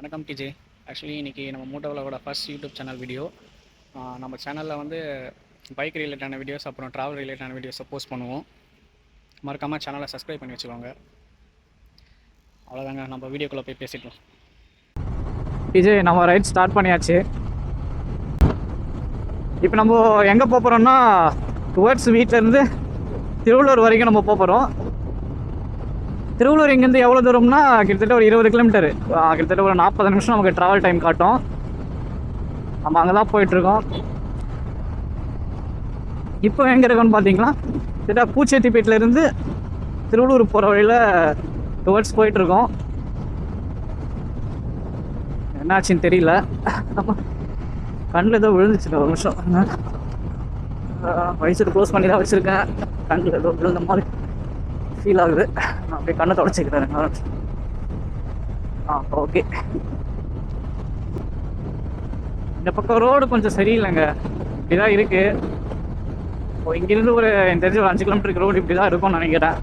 வணக்கம் DJ. Actually இன்றைக்கி நம்ம மூட்டோவிலோட ஃபர்ஸ்ட் யூடியூப் சேனல் வீடியோ நம்ம சேனலில் வந்து பைக் ரிலேட்டான வீடியோஸ் அப்புறம் ட்ராவல் ரிலேட்டான வீடியோஸை போஸ்ட் பண்ணுவோம். மறக்காமல் சேனலை சப்ஸ்கிரைப் பண்ணி வச்சுக்கோங்க. அவ்வளோதாங்க நம்ம வீடியோக்குள்ளே போய் பேசிட்டோம். விஜய் நம்ம ரைட் ஸ்டார்ட் பண்ணியாச்சு. இப்போ நம்ம எங்கே போகிறோம்னா டுவர்ட்ஸ் வீட்டிலேருந்து திருவள்ளூர் வரைக்கும் நம்ம போகிறோம் திருவள்ளூர் இங்கேருந்து எவ்வளோ தூரம்னா கிட்டத்தட்ட ஒரு இருபது கிலோமீட்டர் கிட்டத்தட்ட ஒரு நாற்பது நிமிஷம் நமக்கு ட்ராவல் டைம் காட்டும். நம்ம அங்கே தான் போயிட்டுருக்கோம். இப்போ எங்கே இருக்கோன்னு பார்த்தீங்கன்னா கிட்ட பூச்சேத்திப்பேட்டிலேருந்து திருவள்ளூர் போகிற வழியில் டுவர்ட்ஸ் போயிட்டுருக்கோம். என்னாச்சுன்னு தெரியல. கண்ணில் ஏதோ விழுந்துச்சு ஒரு நிமிஷம். வயசுட்டு க்ளோஸ் பண்ணி தான் வச்சுருக்கேன். கண்ணில் ஏதோ விழுந்த மாதிரி. ஃபீல் ஆகுது. நான் அப்படியே கண்ணை தொடச்சிக்கிறேன் ஆ ஓகே இந்த பக்கம் ரோடு கொஞ்சம் சரியில்லைங்க. இப்படி தான் இருக்குது இப்போ இங்கேருந்து ஒரு எனக்கு தெரிஞ்ச ஒரு அஞ்சு கிலோமீட்டருக்கு ரோடு இப்படி தான் இருக்கும்னு நினைக்கிறேன்.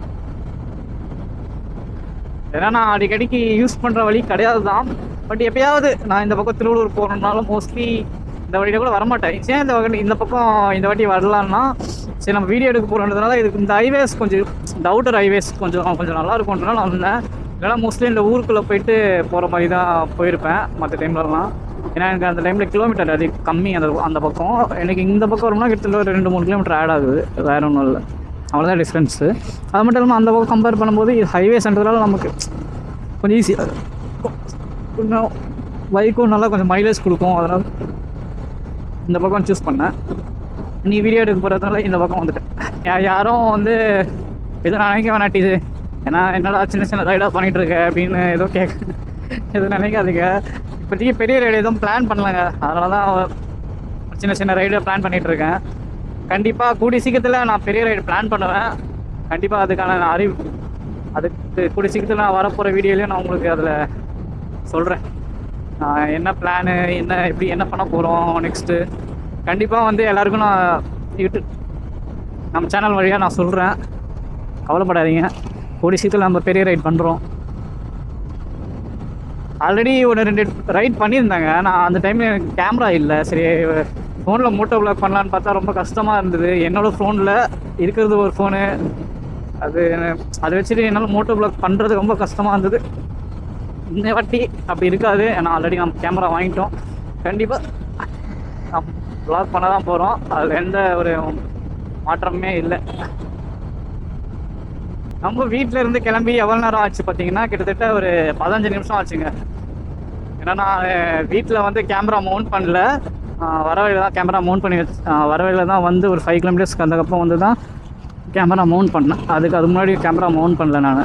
ஏன்னா நான் அடிக்கடிக்கு யூஸ் பண்ணுற வழி கிடையாது தான் பட் எப்பயாவது நான் இந்த பக்கம் திருவள்ளூர் போகணுன்னாலும் மோஸ்ட்லி இந்த வழியில கூட வரமாட்டேன். ஏன் இந்த வகை இந்த பக்கம் இந்த வாட்டி வரலான்னா சரி நம்ம வீடியோ எடுக்க போகிறதுனால இதுக்கு இந்த ஹைவேஸ் கொஞ்சம் இந்த அவுட்டர் ஹைவேஸ் கொஞ்சம் கொஞ்சம் நல்லா இருக்கும்ன்றனால வந்தேன். இல்லைனா மோஸ்ட்லி இந்த ஊருக்குள்ளே போயிட்டு போகிற மாதிரி தான் போயிருப்பேன் மற்ற டைம்லலாம் ஏன்னா எனக்கு அந்த டைமில் கிலோமீட்டர் அது கம்மி அந்த அந்த பக்கம். எனக்கு இந்த பக்கம் வரும்னா கிட்டத்தட்ட ஒரு ரெண்டு மூணு கிலோமீட்டர் ஆட் ஆகுது வேற ஒன்றும் இல்லை. அவ்வளோதான் டிஃப்ரென்ஸு அது மட்டும் இல்லாமல் அந்த பக்கம் கம்பேர் பண்ணும்போது ஹைவேஸ்ன்றதுனால நமக்கு கொஞ்சம் ஈஸியாக கொஞ்சம் பைக்கும் நல்லா கொஞ்சம் மைலேஜ் கொடுக்கும் அதனால் இந்த பக்கம் சூஸ் பண்ணேன். நீ வீடியோ எடுக்க போகிறதுனால இந்த பக்கம் வந்துட்டேன். யாரும் வந்து எதுவும் நினைக்க வேணாட்டி இது. ஏன்னா என்னடா சின்ன சின்ன ரைடாக பண்ணிகிட்டு இருக்க அப்படின்னு ஏதோ கேட்க எதுவும் நினைக்காதீங்க. இப்போதைக்கு பெரிய ரைடு எதுவும் பிளான் பண்ணலங்க. அதனால தான் சின்ன சின்ன ரைடு பிளான் பண்ணிகிட்டு இருக்கேன் கண்டிப்பாக கூடி சீக்கிரத்தில் நான் பெரிய ரைடு பிளான் பண்ணுவேன். கண்டிப்பாக அதுக்கான நான் அறிவு அதுக்கு கூடி சீக்கிரத்தில் நான் வரப்போகிற வீடியோலையும் நான் உங்களுக்கு அதில் சொல்கிறேன் என்ன பிளானு என்ன எப்படி என்ன பண்ண போகிறோம் நெக்ஸ்ட்டு கண்டிப்பாக வந்து எல்லாருக்கும் நான் யூடியூப் நம்ம சேனல் வழியாக நான் சொல்கிறேன் கவலைப்படாதீங்க. கூடிய சீக்கிரம் நம்ம பெரிய ரைட் பண்ணுறோம் ஆல்ரெடி ஒன்று ரெண்டு ரைட் பண்ணியிருந்தாங்க. நான் அந்த டைமில் எனக்கு கேமரா இல்லை. சரி ஃபோனில் மோட்டோ ப்ளாக் பண்ணலான்னு பார்த்தா ரொம்ப கஷ்டமாக இருந்தது. என்னோடய ஃபோனில் இருக்கிறது ஒரு ஃபோனு அது அதை வச்சுட்டு என்னால் மோட்டோ ப்ளாக் பண்ணுறது ரொம்ப கஷ்டமாக இருந்தது. இந்த வாட்டி அப்படி இருக்காது. ஏன்னா ஆல்ரெடி நம்ம கேமரா வாங்கிட்டோம். கண்டிப்பாக ப்ளாக் பண்ண தான் போகிறோம் அதில் எந்த ஒரு மாற்றமுமே இல்லை. நம்ம வீட்டில் இருந்து கிளம்பி எவ்வளோ நேரம் ஆச்சு பார்த்தீங்கன்னா கிட்டத்தட்ட ஒரு பதினஞ்சு நிமிஷம் ஆச்சுங்க. ஏன்னா நான் வீட்டில் வந்து கேமரா மவுண்ட் பண்ணல. வர வழியில் தான் கேமரா மவுண்ட் பண்ணி வச்சு வர வழியில் தான் வந்து ஒரு ஃபைவ் கிலோமீட்டர்ஸ்க்கு அதுக்கப்புறம் வந்து தான் கேமரா மவுண்ட் பண்ணேன். அதுக்கு அது முன்னாடி கேமரா மவுண்ட் பண்ணல நான்.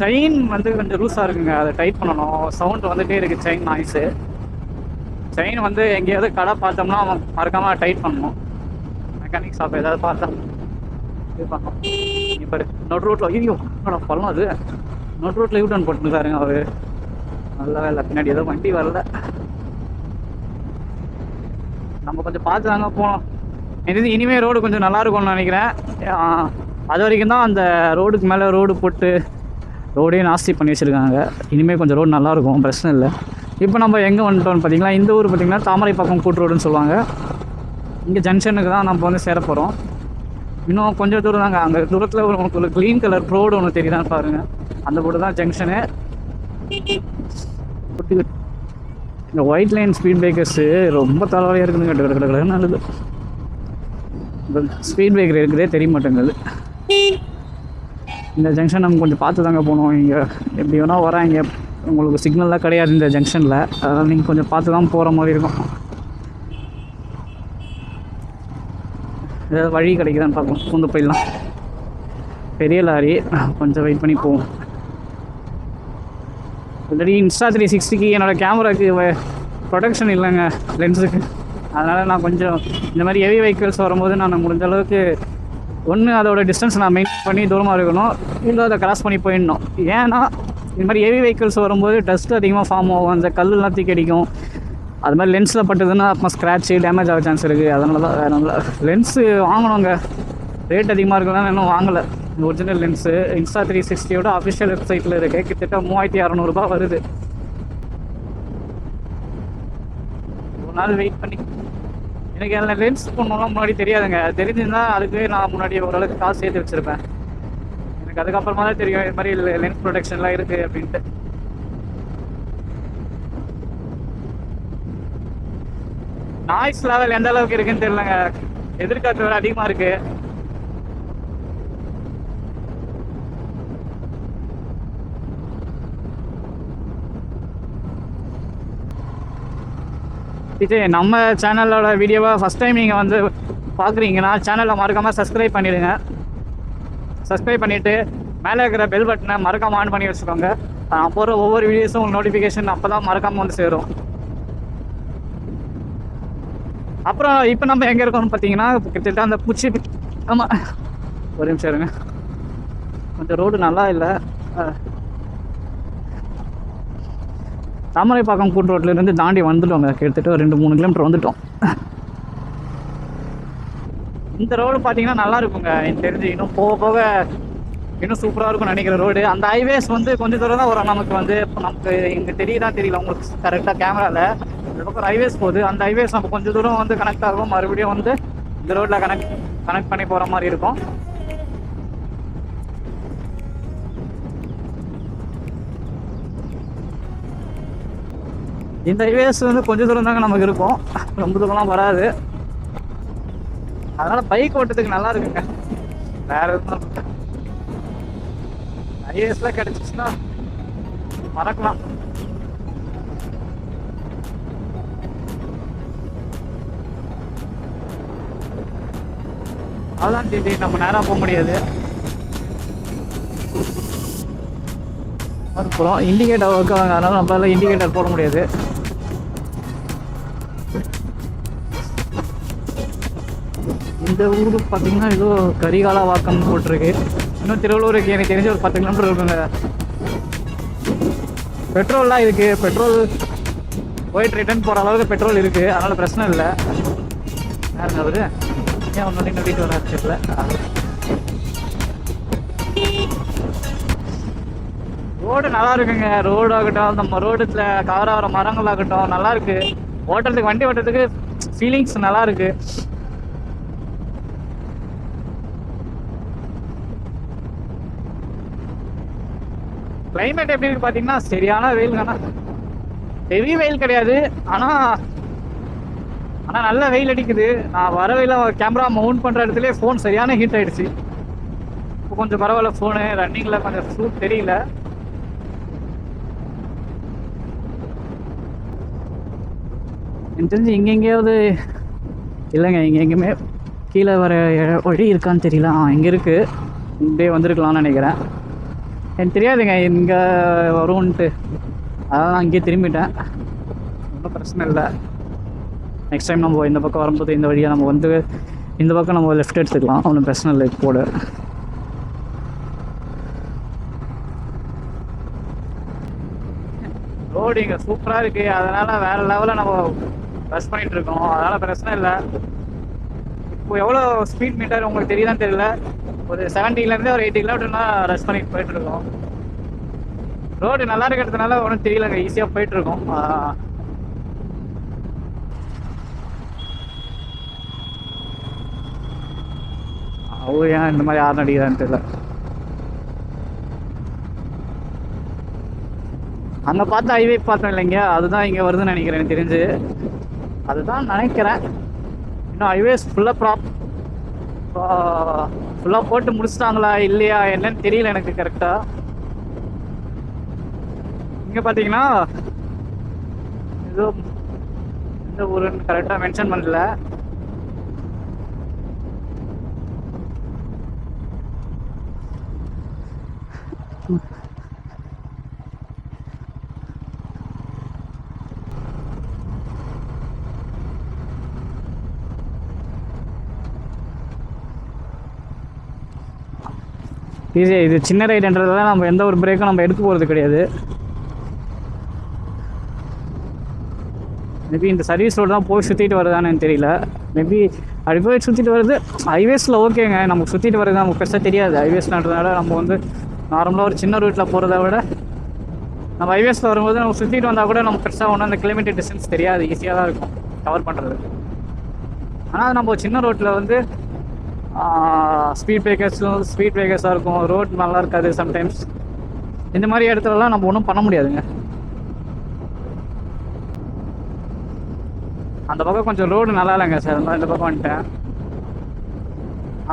செயின் வந்து கொஞ்சம் லூஸாக இருக்குங்க. அதை டைட் பண்ணணும். சவுண்ட் வந்துகிட்டே இருக்குது செயின் நாய்ஸு செயின் வந்து எங்கேயாவது கடை பார்த்தோம்னா மறக்காமல் டைட் பண்ணணும். மெக்கானிக் ஷாப் ஏதாவது பார்த்தா இது பண்ணணும் இப்போ நோட் ரோட்டில் ஐயோ அட பழம் அது? நோட் ரோட்டில் யூ டர்ன் போட்டுருக்காருங்க அவர். நல்ல வேலை பின்னாடி ஏதோ வண்டி வரல. நம்ம கொஞ்சம் பார்த்து தாங்க போனோம் இது இனிமேல் ரோடு கொஞ்சம் நல்லா இருக்கும்னு நினைக்கிறேன். அது வரைக்கும் தான் அந்த ரோடுக்கு மேலே ரோடு போட்டு ரோடே நாஸ்தி பண்ணி வச்சுருக்காங்க. இனிமேல் கொஞ்சம் ரோடு நல்லாயிருக்கும் பிரச்சனை இல்லை. இப்போ நம்ம எங்கே வந்துட்டோம்னு பார்த்தீங்கன்னா இந்த ஊர் பார்த்தீங்கன்னா தாமரை பக்கம் கூட்டு ரோடுன்னு சொல்லுவாங்க. இங்கே ஜங்ஷனுக்கு தான் நம்ம வந்து சேர போகிறோம் இன்னும் கொஞ்சம் தூரம் தாங்க. அங்கே தூரத்தில் ஒரு உங்களுக்கு ஒரு க்ரீன் கலர் ரோடு ஒன்று தெரியுதான்னு பாருங்கள் அந்த ரோடு தான் ஜங்ஷனு இந்த ஒயிட் லைன் ஸ்பீட் பிரேக்கர்ஸு ரொம்ப தலைவலியாக இருக்குதுங்க. கட்டு கட்டு கட்டு நல்லது இந்த ஸ்பீட் பிரேக்கர் இருக்குதே தெரிய மாட்டேங்குது. இந்த ஜங்ஷன் நம்ம கொஞ்சம் பார்த்து தாங்க போகணும். இங்கே எப்படி வேணால் வராங்க. உங்களுக்கு சிக்னல்லாம் கிடையாது இந்த ஜங்ஷனில் அதனால் நீங்கள் கொஞ்சம் பார்த்து தான் போகிற மாதிரி இருக்கும். ஏதாவது வழி கிடைக்குதான்னு பார்ப்போம். கொண்டு போயிடலாம். பெரிய லாரி. கொஞ்சம் வெயிட் பண்ணி போவோம். ஆல்ரெடி இன்ஸ்டா த்ரீ சிக்ஸ்டிக்கு என்னோடய கேமராக்கு ப்ரொடக்ஷன் இல்லைங்க லென்ஸுக்கு அதனால் நான் கொஞ்சம் இந்த மாதிரி ஹெவி வெஹிக்கிள்ஸ் வரும்போது நான் முடிஞ்ச அளவுக்கு ஒன்று அதோட டிஸ்டன்ஸ் நான் மெயின்டைன் பண்ணி தூரமாக இருக்கணும். இல்லை அதை கிராஸ் பண்ணி போயிடணும். ஏன்னா இந்த மாதிரி ஹெவி வெஹிக்கிள்ஸ் வரும்போது டஸ்ட் அதிகமாக ஃபார்ம் ஆகும். அந்த கல்லுலாம் தூக்கி அடிக்கும் அது மாதிரி லென்ஸில் பட்டதுன்னா அப்புறம் ஸ்க்ராட்சு டேமேஜ் ஆக சான்ஸ் இருக்குது அதனால தான் வேறு ஒன்றும் லென்ஸு வாங்கணுங்க. ரேட் அதிகமாக இருக்குதுன்னா இன்னும் வாங்கலை. ஒரிஜினல் லென்ஸு இன்ஸ்டா த்ரீ சிக்ஸ்டியோட அஃபிஷியல் வெப்சைட்டில் இருக்குது கிட்டத்தட்ட மூவாயிரத்தி அறநூறுபா வருது. ஒரு நாள் வெயிட் பண்ணி. எனக்கு அதில் லென்ஸ் பண்ணலாம் முன்னாடி தெரியாதுங்க. அது அதுக்கு நான் முன்னாடி ஓரளவுக்கு காசு சேர்த்து வச்சுருப்பேன். எனக்கு அதுக்கப்புறமா தான் தெரியும் இது மாதிரி லென்ஸ் ப்ரொடெக்ஷன்லாம் இருக்குது அப்படின்ட்டு. நாய்ஸ் லெவல் எந்த அளவுக்கு இருக்குன்னு தெரியலங்க. எதிர்காற்று வேறு அதிகமாக இருக்கு. இது நம்ம சேனலோட வீடியோவை ஃபஸ்ட் டைம் நீங்கள் வந்து பார்க்குறீங்கன்னா சேனலை மறக்காமல் சப்ஸ்கிரைப் பண்ணிடுங்க. சப்ஸ்கிரைப் பண்ணிவிட்டு மேலே இருக்கிற பெல் பட்டனை மறக்காமல் ஆன் பண்ணி வச்சுக்கோங்க. நான் போகிற ஒவ்வொரு வீடியோஸும் நோட்டிஃபிகேஷன் அப்போ தான் மறக்காமல் வந்து சேரும். அப்புறம் இப்போ நம்ம எங்கே இருக்கோம்னு பார்த்தீங்கன்னா கிட்டத்தட்ட அந்த பூச்சி ஆமாம் ஒரு நிமிஷம் இருங்க. கொஞ்சம் ரோடு நல்லா இல்லை. தாமரைப்பாக்கம் கூட்டு ரோட்லேருந்து தாண்டி வந்துட்டோங்க. கிட்டத்தட்ட ஒரு ரெண்டு மூணு கிலோமீட்டர் வந்துட்டோம். இந்த ரோடு பார்த்தீங்கன்னா நல்லா இருக்குங்க. எனக்கு தெரிஞ்சு இன்னும் போக போக இன்னும் சூப்பராக இருக்கும்னு நினைக்கிற ரோடு அந்த ஹைவேஸ் வந்து கொஞ்சம் தூரம் தான் வரும். நமக்கு வந்து இப்போ நமக்கு இங்கே தெரியுதான் தெரியல. உங்களுக்கு கரெக்டாக கேமராவில் இந்த பக்கம் ஹைவேஸ் போகுது. அந்த ஹைவேஸ் நம்ம கொஞ்சம் தூரம் வந்து கனெக்ட் ஆகும் மறுபடியும் வந்து இந்த ரோட்டில் கனெக்ட் கனெக்ட் பண்ணி போகிற மாதிரி இருக்கும். இந்த ஹைவேஸ் வந்து கொஞ்சம் தூரம் தாங்க நமக்கு இருக்கும். ரொம்ப தூரம்லாம் வராது. அதனால பைக் ஓட்டுறதுக்கு நல்லா இருக்குங்க. வேற எதுவும் ஹைவேஸ்ல கிடைச்சிச்சுன்னா மறக்கலாம். அதான் டிடி நம்ம நேராக போக முடியாது. போகிறோம் இண்டிகேட்டர் ஒர்க் ஆகாங்க அதனால நம்மளால இண்டிகேட்டர் போட முடியாது. இந்த ஊர் பார்த்தீங்கன்னா ஏதோ கரிகாலா வாக்கம் போட்டிருக்கு. இன்னும் திருவள்ளூருக்கு எனக்கு தெரிஞ்ச ஒரு பத்து கிலோமீட்டர் இருக்குங்க. பெட்ரோல்லாம் இருக்கு. பெட்ரோல் போயிட்டு ரிட்டர்ன் போகிற அளவுக்கு பெட்ரோல் இருக்கு. அதனால பிரச்சனை இல்லை. யாருங்க அவரு ஏன் ஒன்று நோட்டிட்டு வர தெரியல ரோடு நல்லா இருக்குங்க. ரோடு ஆகட்டும் நம்ம ரோடுல கவர் ஆகிற மரங்கள் ஆகட்டும் நல்லா இருக்கு. ஓட்டுறதுக்கு வண்டி ஓட்டுறதுக்கு ஃபீலிங்ஸ் நல்லா இருக்கு. கிளைமேட் எப்படி இருக்கு பாத்தீங்கன்னா சரியான வெயில் தானே? ஹெவி வெயில் கிடையாது. ஆனா ஆனா நல்ல வெயில் அடிக்குது. நான் வரவையில் கேமரா மவுண்ட் பண்ற இடத்துல ஃபோன் சரியான ஹீட் ஆயிடுச்சு. இப்போ கொஞ்சம் பரவாயில்ல ஃபோனு ரன்னிங்ல கொஞ்சம் சூட் தெரியல. எனக்கு தெரிஞ்சு இங்க எங்கேயாவது இல்லைங்க இங்கே எங்கேயுமே கீழே வர வழி இருக்கான்னு தெரியல. ஆ இங்கே இருக்கு. இப்படியே வந்திருக்கலாம்னு நினைக்கிறேன். எனக்கு தெரியாதுங்க இங்கே வரும்ன்ட்டு அதான் அங்கேயே திரும்பிட்டேன். ஒன்றும் பிரச்சனை இல்லை. நெக்ஸ்ட் டைம் நம்ம இந்த பக்கம் வரும்போது இந்த வழியாக நம்ம வந்து இந்த பக்கம் நம்ம லெஃப்ட் எடுத்துக்கலாம். ஒன்றும் பிரச்சனை இல்லை இப்போட ரோடு இங்கே சூப்பராக இருக்குது அதனால் வேறு லெவலில் நம்ம ரஷ் பண்ணிட்டு இருக்கோம். அதனால் பிரச்சனை இல்லை. இப்போ எவ்வளோ ஸ்பீட் மீட்டர் உங்களுக்கு தெரியுதான்னு தெரியல. ஒரு 70 ஒரு எயிட்டி கிலோமீட்டர்னா ரஷ் பண்ணிட்டு போயிட்டு இருக்கோம். ரோடு நல்லா இருக்கிறதுனால ஒன்றும் தெரியலங்க. ஈஸியாக போயிட்டு அவர் ஏன் இந்த மாதிரி யாரும் அடிக்கிறான்னு தெரியல. அங்கே பார்த்து ஹைவே பார்த்தோம் இல்லைங்க அதுதான் இங்கே வருதுன்னு நினைக்கிறேன் எனக்கு தெரிஞ்சு. அதுதான் நினைக்கிறேன். இன்னும் ஹைவேஸ் ஃபுல்லாக ப்ராப் ஃபுல்லாக போட்டு முடிச்சிட்டாங்களா இல்லையா என்னன்னு தெரியல எனக்கு கரெக்டாக இங்கே பார்த்தீங்கன்னா ஏதோ எந்த ஊருன்னு கரெக்டாக மென்ஷன் பண்ணல. இது இது சின்ன ரைடுன்றதால நம்ம எந்த ஒரு பிரேக்கும் நம்ம எடுக்க போகிறது கிடையாது. மேபி இந்த சர்வீஸ் ரோடு தான் போய் சுற்றிட்டு வருதான்னு தெரியல. மேபி அப்படி போய் சுற்றிட்டு வருது ஹைவேஸில் ஓகேங்க நமக்கு சுற்றிட்டு வருது நமக்கு பெருசாக தெரியாது. ஹைவேஸ்ன்றதுனால நம்ம வந்து நார்மலாக ஒரு சின்ன ரூட்டில் போகிறத விட நம்ம ஹைவேஸில் வரும்போது நம்ம சுற்றிட்டு வந்தால் கூட நமக்கு பெருசாக ஒன்றும் அந்த கிலோமீட்டர் டிஸ்டன்ஸ் தெரியாது. ஈஸியாக தான் இருக்கும் கவர் பண்ணுறது ஆனால் நம்ம சின்ன ரோட்டில் வந்து ஸ்பீட் பிரேக்கர்ஸும் ஸ்பீட் பிரேக்கர்ஸாக இருக்கும். ரோட் நல்லா இருக்காது சம்டைம்ஸ் இந்த மாதிரி இடத்துலலாம் நம்ம ஒன்றும் பண்ண முடியாதுங்க. அந்த பக்கம் கொஞ்சம் ரோடு நல்லா இல்லைங்க சார் அதனால இந்த பக்கம் வந்துட்டேன்.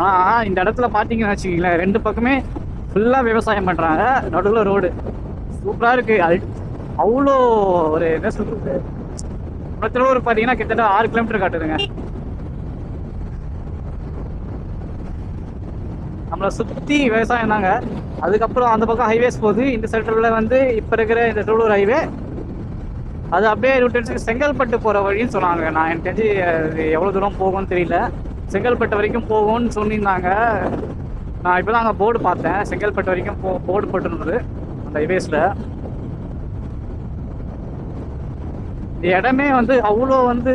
ஆனால் இந்த இடத்துல பார்த்தீங்கன்னு வச்சுக்கிங்களேன். ரெண்டு பக்கமே ஃபுல்லாக விவசாயம் பண்ணுறாங்க நடுவில் ரோடு சூப்பராக இருக்குது அது அவ்வளோ ஒரு என்ன சொல்கிறது ஒரு பார்த்தீங்கன்னா கிட்டத்தட்ட ஆறு கிலோமீட்டர் காட்டுதுங்க. நம்மளை சுற்றி விவசாயம் தாங்க. அதுக்கப்புறம் அந்த பக்கம் ஹைவேஸ் போகுது. இந்த சென்டரில் வந்து இப்போ இருக்கிற இந்த திருவள்ளூர் ஹைவே அது அப்படியே ரூட்டன்ஸுக்கு செங்கல்பட்டு போகிற வழின்னு சொன்னாங்க. நான் எனக்கு தெரிஞ்சு அது எவ்வளோ தூரம் போகும்னு தெரியல. செங்கல்பட்டு வரைக்கும் போகும்னு சொல்லியிருந்தாங்க நான் இப்போ தான் அங்கே போர்டு பார்த்தேன். செங்கல்பட்டு வரைக்கும் போ போர்டு போட்டுருந்தது. அந்த ஹைவேஸில் இந்த இடமே வந்து அவ்வளோ வந்து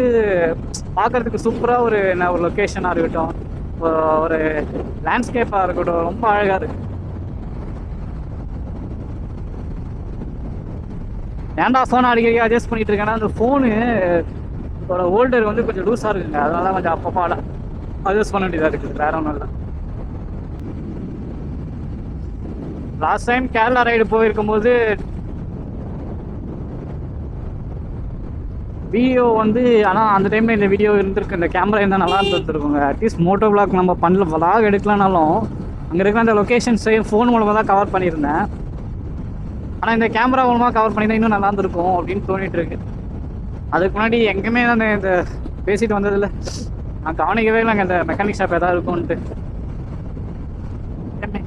பார்க்கறதுக்கு சூப்பராக ஒரு என்ன ஒரு லொக்கேஷனாக இருக்கட்டும். ஒரு லேண்ட்ஸ்கேப்பாக இருக்கட்டும். ரொம்ப அழகாக இருக்கு. ஏன்டா ஃபோன் அடிக்கடி அட்ஜஸ்ட் பண்ணிட்டு இருக்கேன்னா அந்த ஃபோனு ஒரு ஹோல்டர் வந்து கொஞ்சம் லூஸாக இருக்குங்க. அதனால கொஞ்சம் அப்பப்போ அட்ஜஸ்ட் பண்ண வேண்டியதாக இருக்குது. வேற ஒன்றும் இல்லை. லாஸ்ட் டைம் கேரளா ரைடு போயிருக்கும்போது வீடியோ வந்து ஆனால் அந்த டைமில் இந்த வீடியோ இருந்திருக்கு. இந்த கேமரா இருந்தால் நல்லா இருந்துருக்குங்க அட்லீஸ்ட் மோட்டோ பிளாக் நம்ம பண்ணல vlog எடுக்கலனாலும் அங்கே இருக்கிற அந்த லொக்கேஷன்ஸை ஃபோன் மூலமாக தான் கவர் பண்ணியிருந்தேன். ஆனால் இந்த கேமரா மூலமாக கவர் பண்ணியிருந்தா இன்னும் நல்லா இருந்திருக்கும் அப்படின்னு தோணிட்டு இருக்கு. அதுக்கு முன்னாடி எங்கேயுமே நான் இந்த பேசிட்டு வந்ததில்ல. நான் கவனிக்கவே இல்லைங்க இந்த மெக்கானிக் ஷாப் எதாவது இருக்கும்ன்ட்டு ஏம்மே.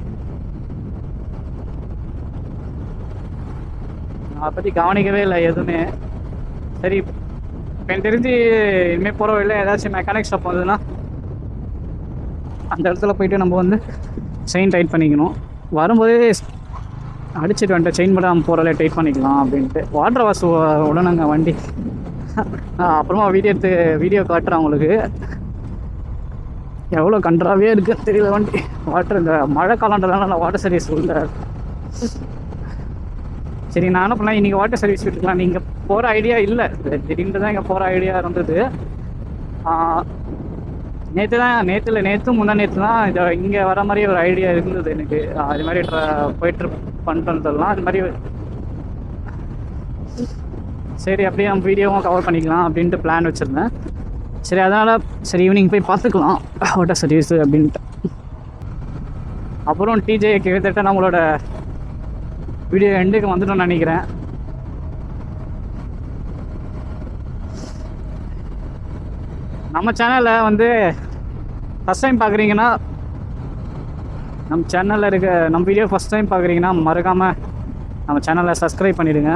நான் அதை பற்றி கவனிக்கவே இல்லை எதுவுமே. சரி எனக்கு தெரிஞ்சு இனிமேல் போகிற வழியில் ஏதாச்சும் மெக்கானிக் ஷாப் வந்ததுன்னா அந்த இடத்துல போயிட்டு நம்ம வந்து செயின் டைட் பண்ணிக்கணும். வரும்போதே அடிச்சுட்டு வந்துட்டு செயின் மட்டும் நம்ம போகிறல டைட் பண்ணிக்கலாம் அப்படின்ட்டு. வாட்டர் வாஷ் உடனேங்க வண்டி. அப்புறமா வீடியோ எடுத்து வீடியோ காட்டுறேன் உங்களுக்கு. எவ்வளோ கன்றாவே இருக்குன்னு தெரியல வண்டி. வாட்டர் இந்த மழை காலன்றதுனால வாட்டர் சர்வீஸ் உள்ள. சரி நான் அனுப்பலாம் பண்ணலாம். இன்றைக்கி வாட்டர் சர்வீஸ் விட்டுக்கலாம். நீங்கள் போகிற ஐடியா இல்லை. திடீர்னு தான் இங்கே போகிற ஐடியா இருந்தது. நேற்று தான் நேற்றுல நேற்று முந்தா நேற்று தான் இங்கே வர மாதிரி ஒரு ஐடியா இருந்தது எனக்கு. அது மாதிரி ட்ர போயிட்டு பண்ணுறதெல்லாம் அது மாதிரி சரி அப்படியே நம்ம வீடியோவும் கவர் பண்ணிக்கலாம் அப்படின்ட்டு பிளான் வச்சுருந்தேன். சரி அதனால் சரி ஈவினிங் போய் பார்த்துக்கலாம். வாட்டர் சர்வீஸு அப்படின்ட்டு. அப்புறம் டிஜே கிட்டத்தட்ட நம்மளோட வீடியோ எண்டுக்கு வந்துட்டோம்னு நினைக்கிறேன். நம்ம சேனலில் வந்து ஃபஸ்ட் டைம் பார்க்குறீங்கன்னா நம்ம சேனலில் இருக்க நம்ம வீடியோ ஃபஸ்ட் டைம் பார்க்குறீங்கன்னா மறக்காமல் நம்ம சேனலை சப்ஸ்கிரைப் பண்ணிவிடுங்க